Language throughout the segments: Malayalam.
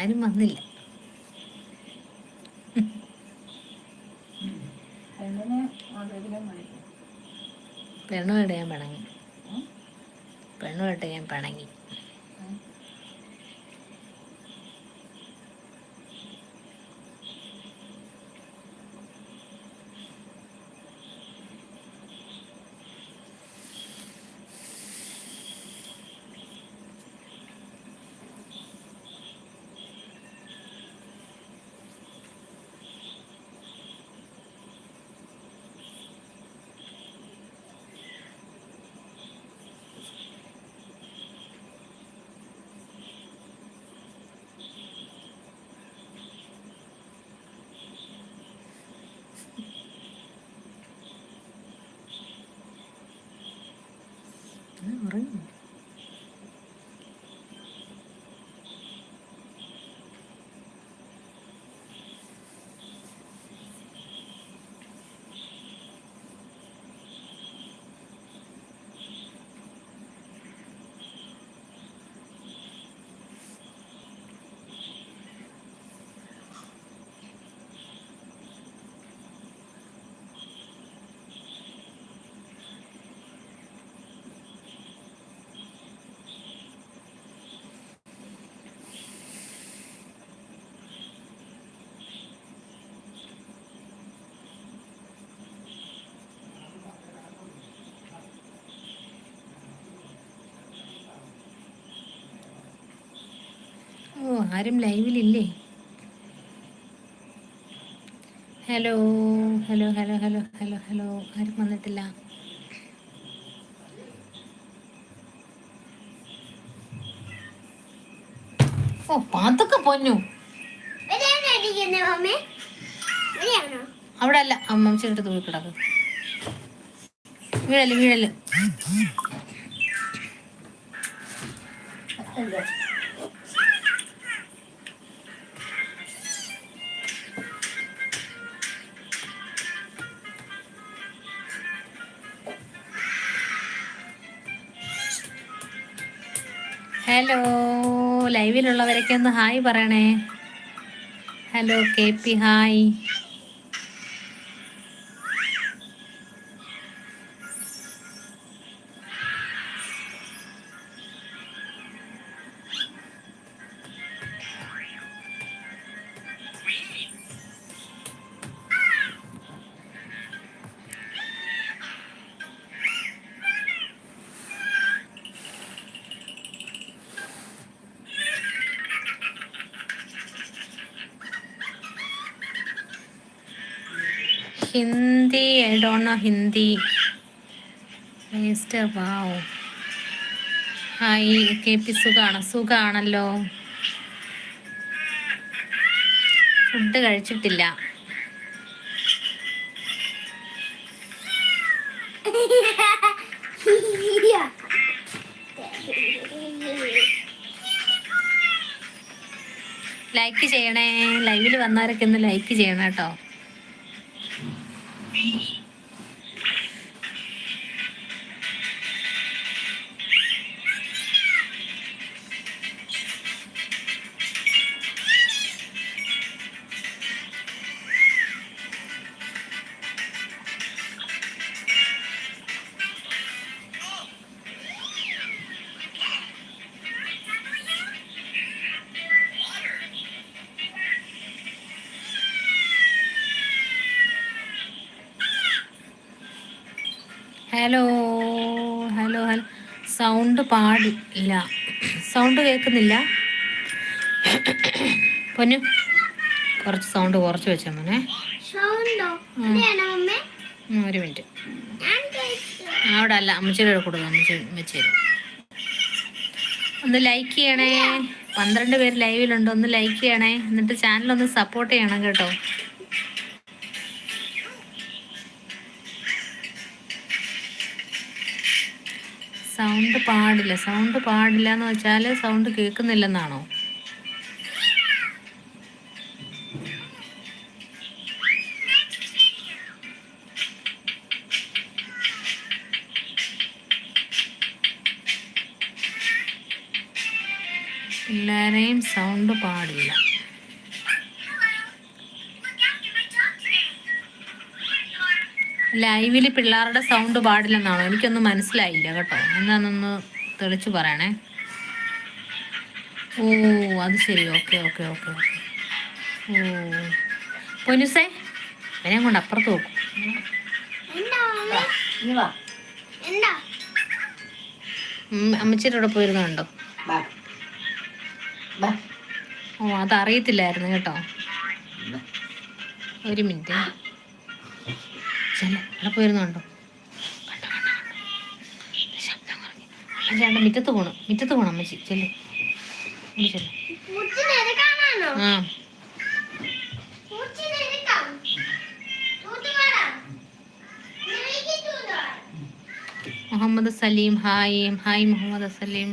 ആരും വന്നില്ല. പെണ്ണുമായിട്ട് ഞാൻ പിണങ്ങി. പെണ്ണുമായിട്ട് ഞാൻ പിണങ്ങി ആ, ഉറങ്ങി ഓ ആരും ലൈവിലില്ലേ? Hello hello hello hello hello hello ആരും വന്നിട്ടില്ല. ഓ പാത്തൊക്കെ പൊന്നു? അവിടെ അല്ല അമ്മച്ചിട്ട് തൂക്കി കിടക്കും വീഴൽ വീഴൽ. ഹലോ ലൈവിലുള്ളവരൊക്കെ ഒന്ന് ഹായ് പറയണേ. Hello K P hi. Hindi. Waste wow hi K P സുഖമാണ് സുഖമാണല്ലോ ഫുഡ് കഴിച്ചിട്ടില്ല. ലൈക്ക് ചെയ്യണേ. ലൈവിൽ വന്നവരൊക്കെ ഒന്ന് ലൈക്ക് ചെയ്യണം കേട്ടോ. സൗണ്ട് പാടില്ല. സൗണ്ട് കേൾക്കുന്നില്ല. പൊന്നു കുറച്ച് സൗണ്ട് കുറച്ച് വെച്ചാ മോനെ. ഒരു മിനിറ്റ്. അവിടെ അല്ല അമ്മച്ചിയുടെ കൊടുക്കുക അമ്മച്ചി വെച്ച് തരും. ഒന്ന് ലൈക്ക് ചെയ്യണേ. പന്ത്രണ്ട് പേര് ലൈവിലുണ്ട് ഒന്ന് ലൈക്ക് ചെയ്യണേ. എന്നിട്ട് ചാനൽ ഒന്ന് സപ്പോർട്ട് ചെയ്യണം കേട്ടോ. സൗണ്ട് പാടില്ല. സൗണ്ട് പാടില്ല എന്ന് വെച്ചാൽ സൗണ്ട് കേൾക്കുന്നില്ലെന്നാണോ? എല്ലാരെയും സൗണ്ട് പാടില്ല. ലൈവിൽ പിള്ളേരുടെ സൗണ്ട് പാടില്ലെന്നാണോ? എനിക്കൊന്നും മനസ്സിലായില്ല കേട്ടോ. എന്താണെന്നൊന്ന് തെളിച്ചു പറയണേ. ഓ അത് ശരി. Okay okay okay okay. ഓ. പൊന്നുസേ അവനെ കൊണ്ട് അപ്പുറത്ത് നോക്കും. എന്താ മമ്മി വാ. എന്താ? അമ്മച്ചിയുടെ കൂടെ പോയിരുന്നുണ്ടോ ഓ അതറിയത്തില്ലായിരുന്നു കേട്ടോ. ഒരു മിനിറ്റ്. ചെല്ല അവിടെ പോയിരുന്നുണ്ടോ കണ്ടോ? കണ്ടോ കണ്ടോ ശബ്ദം കുറഞ്ഞു. അമ്മച്ചി അവിടെ മുറ്റത്ത് പോണം മുറ്റത്ത് പോണം അമ്മച്ചി. ചെല്ലു. ആ. Muhammad Saleem hi hi Muhammad Saleem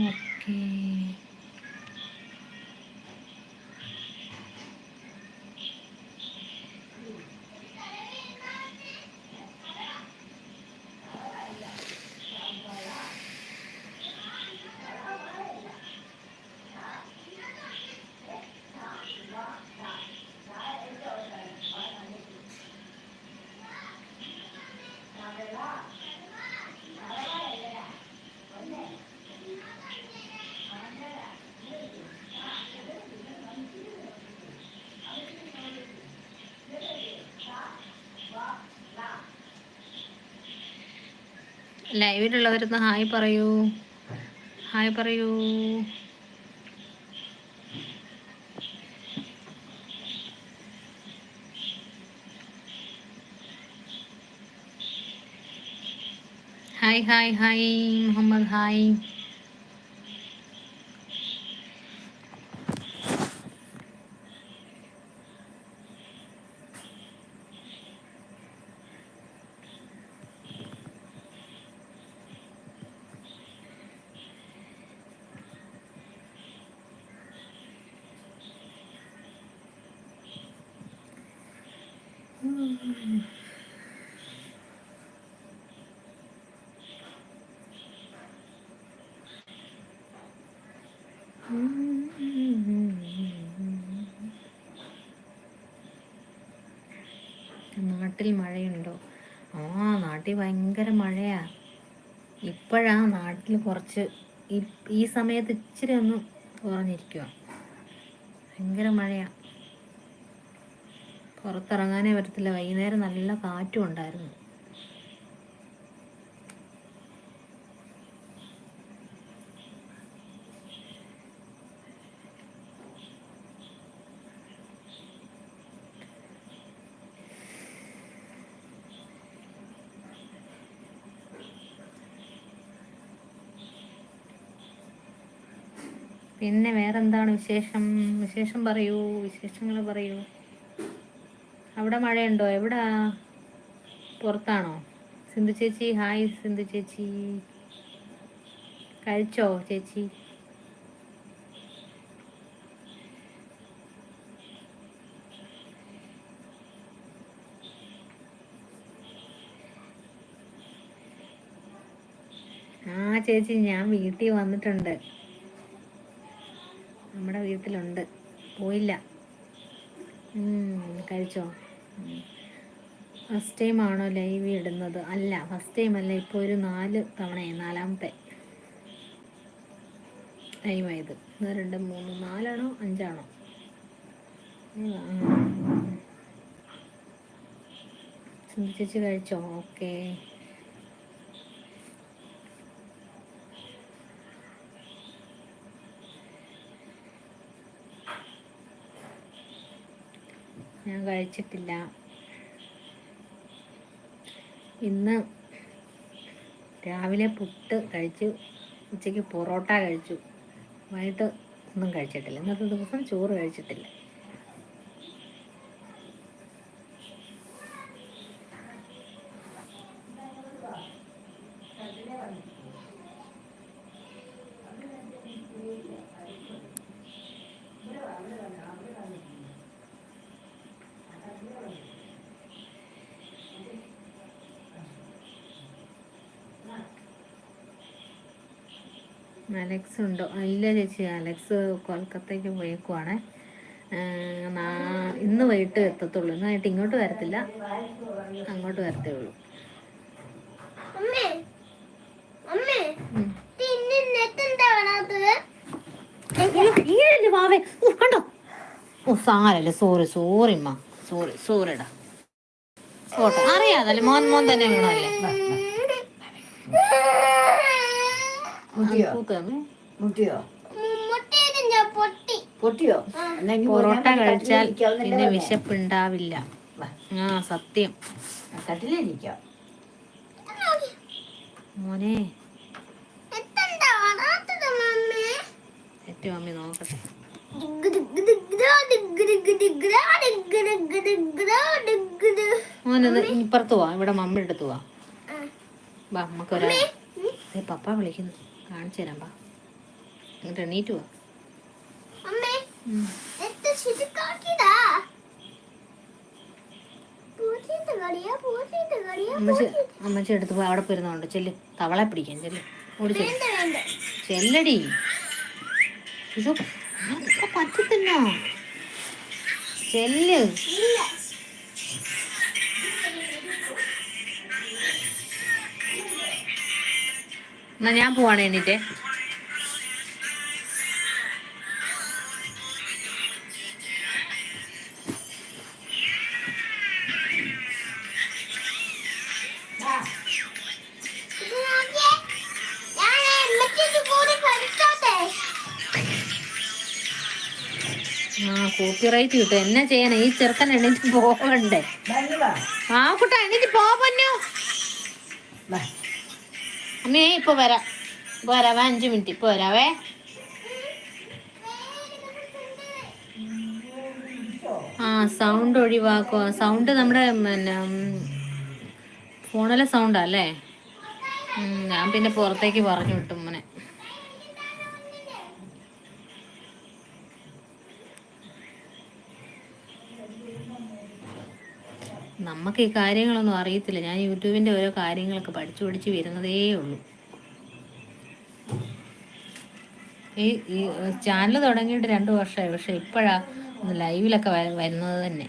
okay ലൈവിലുള്ളവരൊന്ന് hi പറയൂ. ഹായ് പറയൂ. Hi hi hi. Muhammad hi. നാട്ടിൽ മഴയുണ്ടോ? ആ നാട്ടിൽ ഭയങ്കര മഴയാ. ഇപ്പോഴാ നാട്ടിൽ കുറച്ച് ഈ സമയത്ത് ഇച്ചിരി ഒന്ന് കുറഞ്ഞിരിക്കുക ഭയങ്കര മഴയാ. പുറത്തിറങ്ങാനേ പറ്റത്തില്ല. വൈകുന്നേരം നല്ല കാറ്റും ഉണ്ടായിരുന്നു. പിന്നെ വേറെന്താണ് വിശേഷം? വിശേഷം പറയൂ. വിശേഷങ്ങൾ പറയൂ. അവിടെ മഴയുണ്ടോ? എവിടാ? പുറത്താണോ? സിന്ധു ചേച്ചി ഹായ് സിന്ധു ചേച്ചി. കഴിച്ചോ ചേച്ചി? ആ ചേച്ചി ഞാൻ വീട്ടിൽ വന്നിട്ടുണ്ട്. നമ്മുടെ വീട്ടിലുണ്ട് പോയില്ല കഴിച്ചോ ഫസ്റ്റ് ടൈം ആണോ ലൈവ് ഇടുന്നത് അല്ല ഫസ്റ്റ് ടൈം അല്ല ഇപ്പോൾ ഒരു നാല് തവണയായി നാലാമത്തെ ടൈമായത് ഒന്ന് രണ്ട് മൂന്ന് നാലാണോ അഞ്ചാണോ ചിന്തിച്ച് കഴിച്ചോ ഓക്കേ ഞാൻ കഴിച്ചിട്ടില്ല. ഇന്ന് രാവിലെ പുട്ട് കഴിച്ചു ഉച്ചയ്ക്ക് പൊറോട്ട കഴിച്ചു. വൈകിട്ട് ഒന്നും കഴിച്ചിട്ടില്ല. ഇന്നത്തെ ദിവസം ചോറ് കഴിച്ചിട്ടില്ല. അലക്സ് ഉണ്ടോ ഇല്ല ചേച്ചി അലക്സ് കൊൽക്കത്തയ്ക്ക് പോയേക്കുവാണ്. ഇന്ന് വൈകിട്ട് എത്തത്തുള്ളൂ. ഇന്നായിട്ട് ഇങ്ങോട്ട് വരത്തില്ല. അങ്ങോട്ട് വരത്തേ ഉള്ളൂ. കണ്ടോ? ഓ സാരല്ലേ. സോറി സോറി അമ്മ സോറി സോറിടാ. ഓട്ടെ അറിയാതല്ലേ? മോൻ മോൻ തന്നെ വീണല്ലേ മുട്ടിയോ മുട്ടിയോ പൊട്ടിയോ? പൊറോട്ട കഴിച്ചാൽ പിന്നെ? വിശപ്പുണ്ടാവില്ല. വാ, ആ സത്യം. കട്ടിലിരിക്കാം മോനെ. ഏറ്റവും അമ്മി നോക്കട്ടെ. മോനത് ഇപ്പുറത്ത് പോവാ ഇവിടെ മമ്മ എടുത്ത് പോവാ പപ്പ വിളിക്കുന്നു. കാണിച്ചു തരാം പാ എന്നിട്ട് എണീറ്റ് പോവാ അമ്മച്ചി എടുത്ത് പോയി അവിടെ പോയിരുന്നോണ്ട്. ചെല്ല് തവളെ പിടിക്കാൻ ചെല്ല്. ചെല്ലടി. പറ്റത്തില്ല. ചെല്ല്. എന്നാ ഞാൻ പോവാണ് എണീറ്റേ. ആ കോപ്പിറൈറ്റ് കിട്ടും. എന്നാ ചെയ്യണേ? ഈ ചെറുക്കൻ എണീറ്റ് പോകണ്ടേ ആ കുട്ടാ എണീറ്റ് പോ വാ. അമ്മേ ഇപ്പൊ വരാ. ഇപ്പൊ വരാവേ അഞ്ചു മിനിറ്റ്. പോരാവേ ആ സൗണ്ട് ഒഴിവാക്കുക സൗണ്ട് നമ്മുടെ പിന്നെ ഫോണിലെ സൗണ്ടാ അല്ലേ? ഞാൻ പിന്നെ പുറത്തേക്ക് പറഞ്ഞു വിട്ടു മോനെ. നമുക്ക് ഈ കാര്യങ്ങളൊന്നും അറിയത്തില്ല. ഞാൻ യൂട്യൂബിന്റെ ഓരോ കാര്യങ്ങളൊക്കെ പഠിച്ചു പഠിച്ച് വരുന്നതേ ഉള്ളൂ. ഈ ഈ ചാനൽ തുടങ്ങിയിട്ട് രണ്ട് വർഷമായി. പക്ഷെ ഇപ്പോഴാണ് ലൈവിലൊക്കെ വരുന്നത് തന്നെ.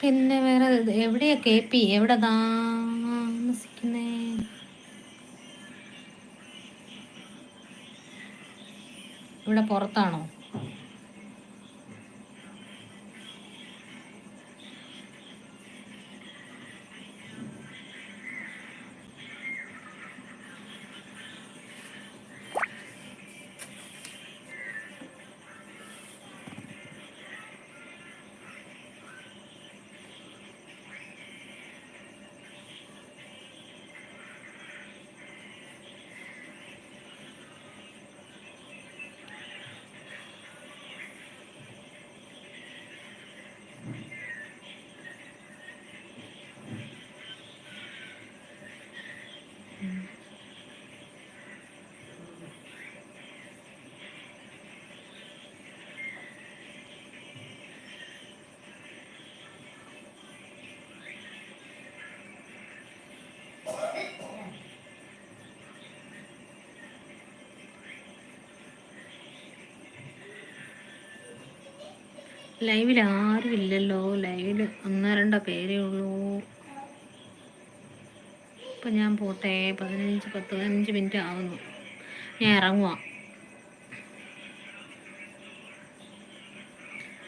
പിന്നെ വേറെ എവിടെയാ കെ പി? എവിടെ താമസിക്കുന്നേ പുറത്താണോ? ലൈവിൽ ആരും ഇല്ലല്ലോ. ലൈവിൽ ഒന്നോ രണ്ടോ പേരേ ഉള്ളൂ. ഇപ്പം ഞാൻ പോട്ടെ. പതിനഞ്ച് പത്ത് പതിനഞ്ച് മിനിറ്റ് ആവുന്നു. ഞാൻ ഇറങ്ങുക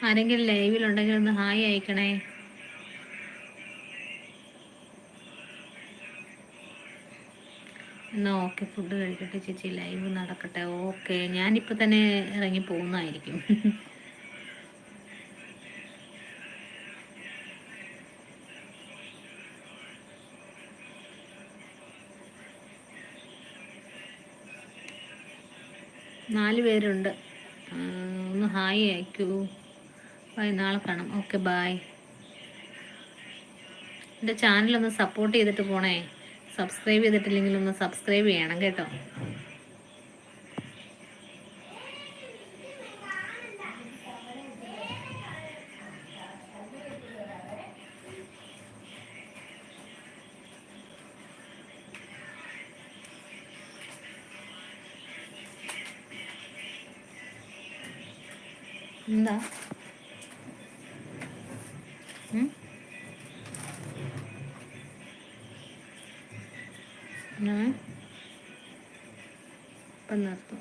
ആരെങ്കിലും ലൈവിലുണ്ടെങ്കിൽ ഒന്ന് ഹായ് അയക്കണേ. എന്നാ ഓക്കെ. ഫുഡ് കഴിക്കട്ടെ ചേച്ചി. ലൈവ് നടക്കട്ടെ. ഓക്കെ. ഞാനിപ്പോൾ തന്നെ ഇറങ്ങി പോകുന്നതായിരിക്കും. നാല് പേരുണ്ട്. ഒന്ന് ഹായ് അയക്കൂ. ബൈ നാളെ കാണാം. ഓക്കെ ബായ് എന്റെ ചാനലൊന്ന് സപ്പോർട്ട് ചെയ്തിട്ട് പോണേ. സബ്സ്ക്രൈബ് ചെയ്തിട്ടില്ലെങ്കിൽ ഒന്ന് സബ്സ്ക്രൈബ് ചെയ്യണം കേട്ടോ. എന്താ? എന്നാ? ഇപ്പം നിർത്തും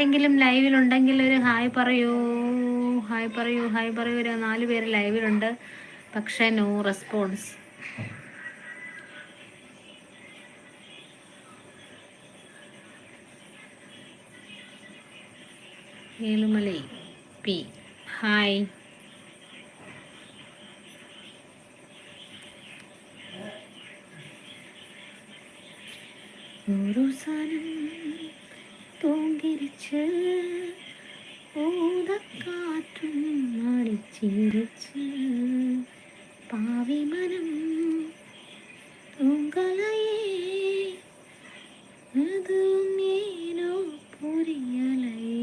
ആരെങ്കിലും ലൈവിലുണ്ടെങ്കിൽ ഒരു ഹായ് പറയൂ. ഹായ് പറയൂ ഹായ് പറയൂ. ഒരു നാല് പേര് ലൈവിലുണ്ട്. പക്ഷേ no response Elumalai P. Hi. ഒരു സനം തൂങ്കിരിച്ച് ഊതക്കാറ്റും അടിച്ചിരിച്ച് പാവിമനം തൂങ്കലയേ അത് നീനോ പുരിയലയേ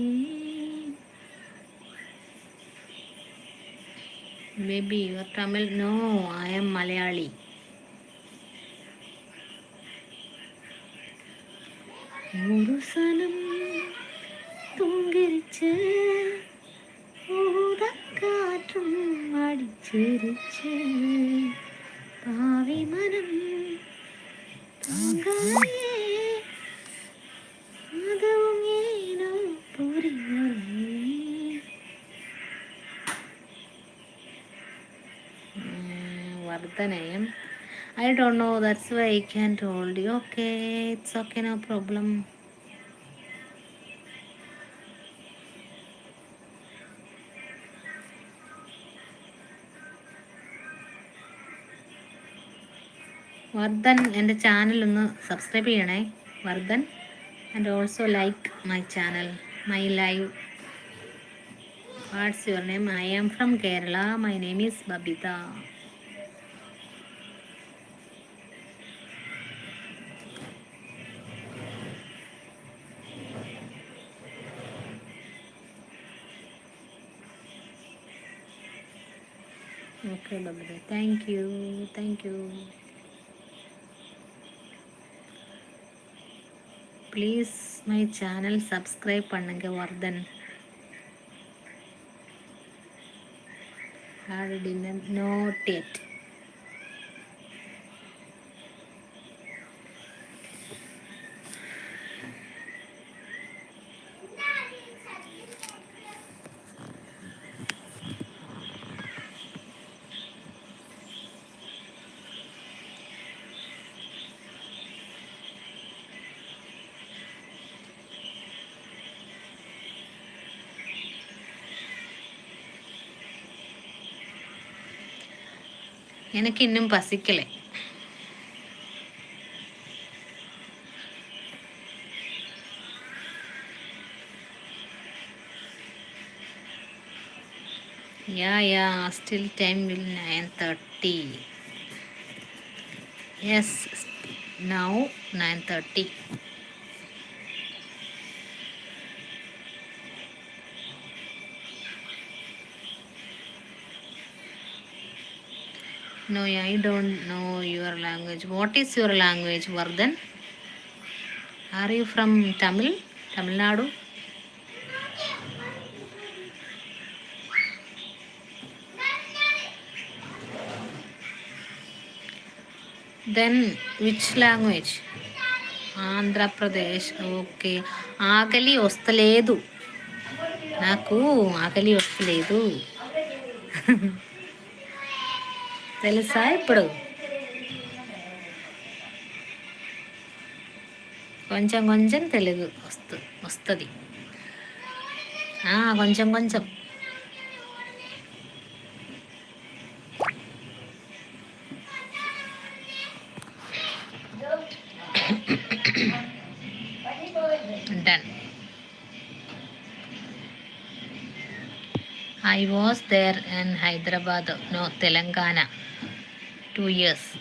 you are Tamil. No, I am Malayali. ഒരു സനം തൂങ്കരിച്ച് ഊതക്കാറ്റും അടിച്ചിരിച്ച് പാവി മനം വർദ്ധനയം. I don't know that's why I can told you okay it's okay no problem Vardhan എന്റെ ചാനൽ ഒന്ന് സബ്സ്ക്രൈബ് ചെയ്യണേ. Vardhan and also like my channel my live what's your name I am from Kerala my name is Babitha okay Babitha thank you thank you please my channel subscribe பண்ணுங்க Vardhan. Had dinner not yet എനിക്കിന്നും പസിക്കലേ yeah yeah still time will 9.30 yes now 9.30 No, I don't know your language. What is your language, Vardhan? Are you from Tamil? Tamil Nadu? Then which language? Andhra Pradesh. Okay. ఆకలి వస్తలేదు నాకు ఆకలి వస్తలేదు తెలుసా ఇప్పుడు? కొంచెం కొంచెం తెలుగు వస్తు వస్తుంది. కొంచెం కొంచెం. I was there in Hyderabad, no, Telangana, two years.